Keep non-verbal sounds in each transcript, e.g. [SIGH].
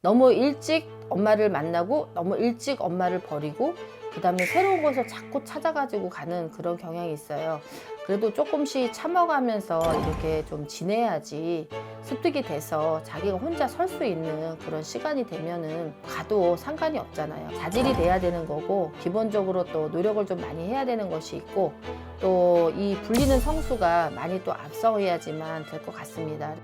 너무 일찍 엄마를 만나고 너무 일찍 엄마를 버리고 그 다음에 새로운 곳을 자꾸 찾아가지고 가는 그런 경향이 있어요. 그래도 조금씩 참아가면서 이렇게 좀 지내야지 습득이 돼서 자기가 혼자 설 수 있는 그런 시간이 되면은 가도 상관이 없잖아요. 자질이 돼야 되는 거고 기본적으로 또 노력을 좀 많이 해야 되는 것이 있고 또 이 불리는 성수가 많이 또 앞서야지만 될 것 같습니다.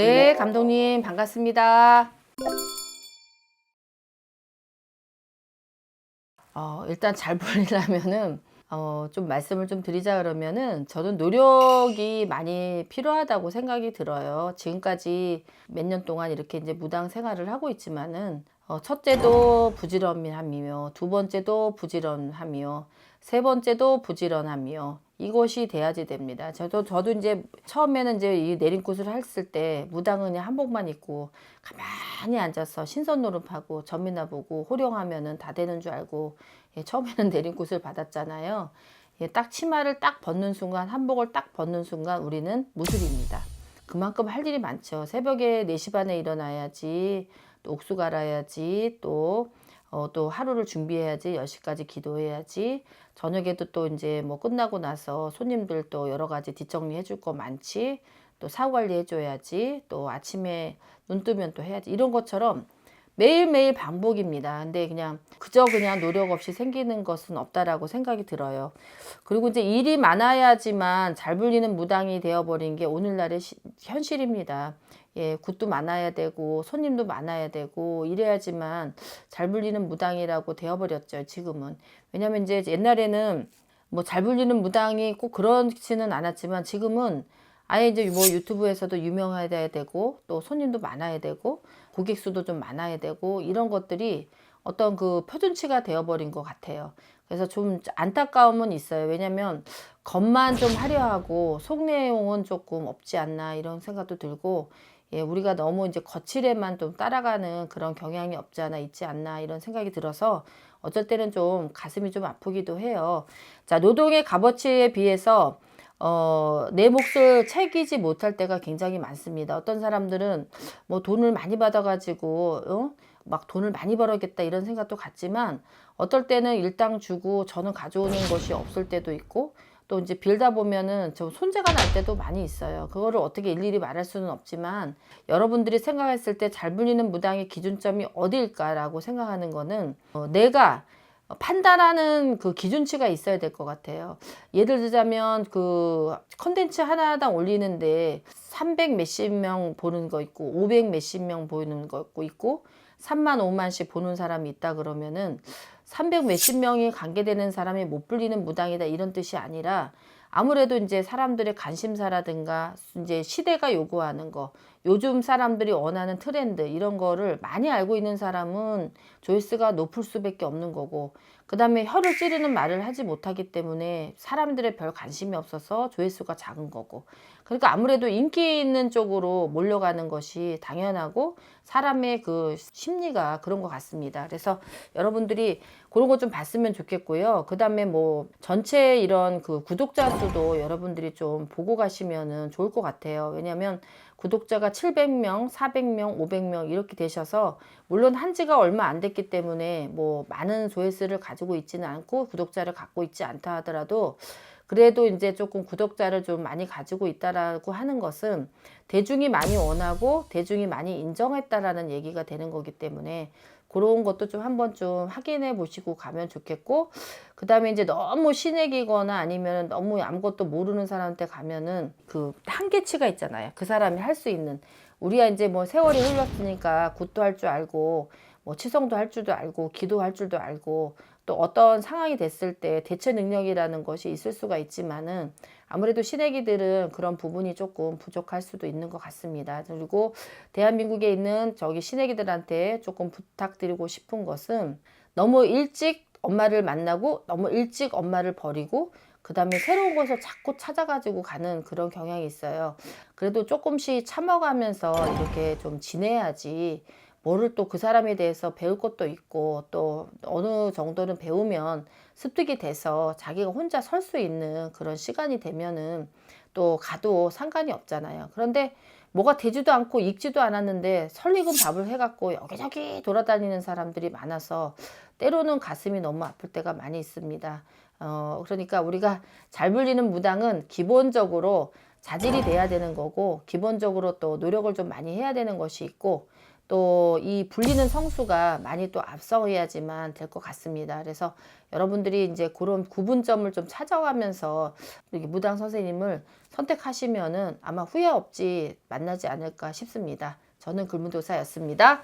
네, 감독님 반갑습니다. 어, 일단 잘 [LAUGHS] 불리려면은 어, 좀 말씀을 좀 드리자 그러면은 저는 노력이 많이 필요하다고 생각이 들어요. 지금까지 몇 년 동안 이렇게 이제 무당 생활을 하고 있지만은 어, 첫째도 부지런함이며 두 번째도 부지런함이요. 세 번째도 부지런함이요. 이것이 돼야지 됩니다. 저도 저도 이제 처음에는 이제 이 내림굿을 했을 때 무당은 한복만 입고 가만히 앉아서 신선 노릇하고 점이나 보고 호령하면은 다 되는 줄 알고 예, 처음에는 [LAUGHS] 내림굿을 받았잖아요. 예, 딱 치마를 딱 벗는 순간 한복을 딱 벗는 순간 우리는 무술입니다. 그만큼 할 일이 많죠. 새벽에 4시 반에 일어나야지 또 옥수 갈아야지 또 어, 또 하루를 준비해야지 10시까지 기도해야지. 저녁에도 또 이제 뭐 끝나고 나서 손님들 또 여러 가지 뒷정리 해줄 거 많지. 또 사후 관리 해줘야지. 또 아침에 눈 뜨면 또 해야지. 이런 것처럼 매일매일 반복입니다. 근데 그냥 그저 그냥 노력 없이 생기는 것은 없다라고 생각이 들어요. 그리고 이제 일이 많아야지만 잘 불리는 무당이 되어버린 게 오늘날의 시- 현실입니다. 예, 굿도 많아야 되고 손님도 많아야 되고 이래야지만 잘 불리는 무당이라고 되어버렸죠. 지금은 왜냐면 이제 옛날에는 뭐 잘 불리는 무당이 꼭 그렇지는 않았지만 지금은 아예 이제 뭐 유튜브에서도 유명해야 되고 또 손님도 많아야 되고 고객 수도 좀 많아야 되고 이런 것들이 어떤 그 표준치가 되어버린 것 같아요. 그래서 좀 안타까움은 있어요. 왜냐면 겉만 좀 하려 하고 속 내용은 조금 없지 않나 이런 생각도 들고 예, 우리가 너무 이제 거칠에만 좀 따라가는 그런 경향이 없지 않아 있지 않나 이런 생각이 들어서 어쩔 때는 좀 가슴이 좀 아프기도 해요. 자, 노동의 값어치에 비해서 어, 내 몫을 챙기지 못할 때가 굉장히 많습니다. 어떤 사람들은 뭐 돈을 많이 받아가지고, 어? 막 돈을 많이 벌어야겠다 이런 생각도 갖지만 어떨 때는 일당 주고 저는 가져오는 것이 없을 때도 있고 또 이제 빌다 보면은 저 손재가 날 때도 많이 있어요. 그거를 어떻게 일일이 말할 수는 없지만 여러분들이 생각했을 때 잘 불리는 무당의 기준점이 어디일까라고 생각하는 거는 어, 내가 판단하는 그 기준치가 있어야 될 것 같아요. 예를 들자면 그 컨텐츠 하나당 올리는데 300 몇십 명 보는 거 있고 500 몇십 명 보는 거 있고 있고 3만 5만씩 보는 사람이 있다 그러면은 300 몇십 명이 관계되는 사람이 못 불리는 무당이다 이런 뜻이 아니라 아무래도 이제 사람들의 관심사라든가 이제 시대가 요구하는 거 요즘 사람들이 원하는 트렌드 이런 거를 많이 알고 있는 사람은 조회수가 높을 수밖에 없는 거고 그 다음에 혀를 찌르는 말을 하지 못하기 때문에 사람들의 별 관심이 없어서 조회수가 작은 거고 그러니까 아무래도 인기 있는 쪽으로 몰려가는 것이 당연하고 사람의 그 심리가 그런 것 같습니다. 그래서 여러분들이 그런 거 좀 봤으면 좋겠고요. 그 다음에 뭐 전체 이런 그 구독자 수도 여러분들이 좀 보고 가시면은 좋을 것 같아요. 왜냐면 구독자가 700명, 400명, 500명 이렇게 되셔서 물론 한 지가 얼마 안 됐기 때문에 뭐 많은 조회수를 가지고 있지는 않고 구독자를 갖고 있지 않다 하더라도 그래도 이제 조금 구독자를 좀 많이 가지고 있다라고 하는 것은 대중이 많이 원하고 대중이 많이 인정했다라는 얘기가 되는 거기 때문에 그런 것도 좀 한번 좀 확인해 보시고 가면 좋겠고 그 다음에 이제 너무 신액이거나 아니면 너무 아무것도 모르는 사람한테 가면은 그 한계치가 있잖아요. 그 사람이 할 수 있는 우리가 이제 뭐 세월이 흘렀으니까 굿도 할 줄 알고 뭐 치성도 할 줄도 알고 기도할 줄도 알고 또 어떤 상황이 됐을 때 대처 능력이라는 것이 있을 수가 있지만은 아무래도 신애기들은 그런 부분이 조금 부족할 수도 있는 것 같습니다. 그리고 대한민국에 있는 저기 신애기들한테 조금 부탁드리고 싶은 것은 너무 일찍 엄마를 만나고 너무 일찍 엄마를 버리고 그 다음에 새로운 곳을 자꾸 찾아가지고 가는 그런 경향이 있어요. 그래도 조금씩 참아가면서 이렇게 좀 지내야지 뭐를 또 그 사람에 대해서 배울 것도 있고 또 어느 정도는 배우면 습득이 돼서 자기가 혼자 설 수 있는 그런 시간이 되면은 또 가도 상관이 없잖아요. 그런데 뭐가 되지도 않고 익지도 않았는데 설익은 밥을 해갖고 여기저기 돌아다니는 사람들이 많아서 때로는 가슴이 너무 아플 때가 많이 있습니다. 어, 그러니까 우리가 잘 불리는 무당은 기본적으로 자질이 돼야 되는 거고 기본적으로 또 노력을 좀 많이 해야 되는 것이 있고 또 이 불리는 성수가 많이 또 앞서야지만 될 것 같습니다. 그래서 여러분들이 이제 그런 구분점을 좀 찾아가면서 무당 선생님을 선택하시면은 아마 후회 없이 만나지 않을까 싶습니다. 저는 글문도사였습니다.